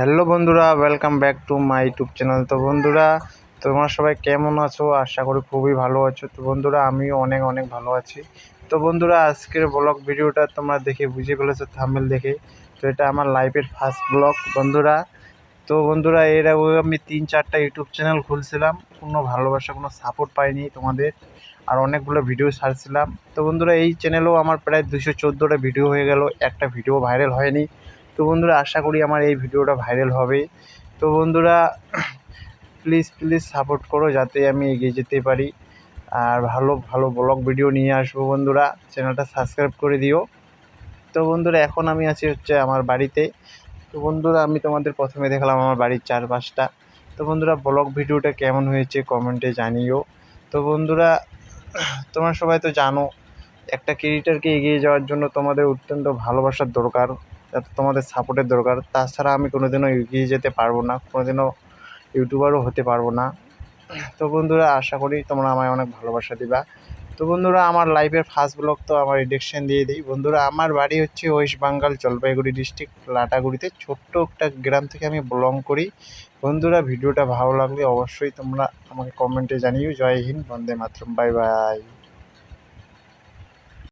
Hello বন্ধুরা welcome back to my YouTube channel তো বন্ধুরা, তোমরা সবাই কেমন আছো? আশা করি খুবই ভালো আছো। তো বন্ধুরা, আমিও অনেক অনেক ভালো আছি। তো বন্ধুরা, আজকের ব্লগ ভিডিওটা তোমরা দেখে বুঝে ফেলেছো থামেল দেখে। তো এটা আমার লাইফের ফার্স্ট ব্লগ বন্ধুরা। তো বন্ধুরা, এর আগে আমি তিন চারটা ইউটিউব চ্যানেল খুলছিলাম। কোনো ভালোবাসা, কোনো সাপোর্ট পাইনি তোমাদের। আর অনেকগুলো ভিডিও ছাড়ছিলাম। তো বন্ধুরা, এই চ্যানেলেও আমার প্রায় দুশো চোদ্দোটা ভিডিও হয়ে গেল। একটা ভিডিও ভাইরাল হয়নি। তো বন্ধুরা, আশা করি আমার এই ভিডিওটা ভাইরাল হবে। তো বন্ধুরা প্লিজ প্লিজ সাপোর্ট করো যাতে আমি এগিয়ে যেতে পারি। আর ভালো ভালো ব্লগ ভিডিও নিয়ে আসব বন্ধুরা। চ্যানেলটা সাবস্ক্রাইব করে দিও। তো বন্ধুরা, এখন আমি আছি হচ্ছে আমার বাড়িতে। তো বন্ধুরা, আমি তোমাদের প্রথমে দেখলাম আমার বাড়ির চারপাশটা। তো বন্ধুরা ব্লগ ভিডিওটা কেমন হয়েছে কমেন্টে জানিও। তো বন্ধুরা, তোমরা সবাই তো জানো, একটা ক্রিয়েটারকে এগিয়ে যাওয়ার জন্য তোমাদের অত্যন্ত ভালোবাসার দরকার। তোমাদের সাপোর্টের দরকার। তাছাড়া আমি কোনোদিনও এগিয়ে যেতে পারব না, কোনোদিনও ইউটিউবারও হতে পারব না। তো বন্ধুরা, আশা করি তোমরা আমায় অনেক ভালোবাসা দিবা। তো বন্ধুরা, আমার লাইফের ফার্স্ট ব্লগ তো আমার ইডেকশন দিয়ে দিই। বন্ধুরা, আমার বাড়ি হচ্ছে ওয়েস্ট বেঙ্গল জলপাইগুড়ি ডিস্ট্রিক্ট লাটাগুড়িতে। ছোট্ট একটা গ্রাম থেকে আমি বিলং করি। বন্ধুরা, ভিডিওটা ভালো লাগলে অবশ্যই তোমরা আমাকে কমেন্টে জানিও। জয় হিন্দ, বন্দে মাতরম বাই বাই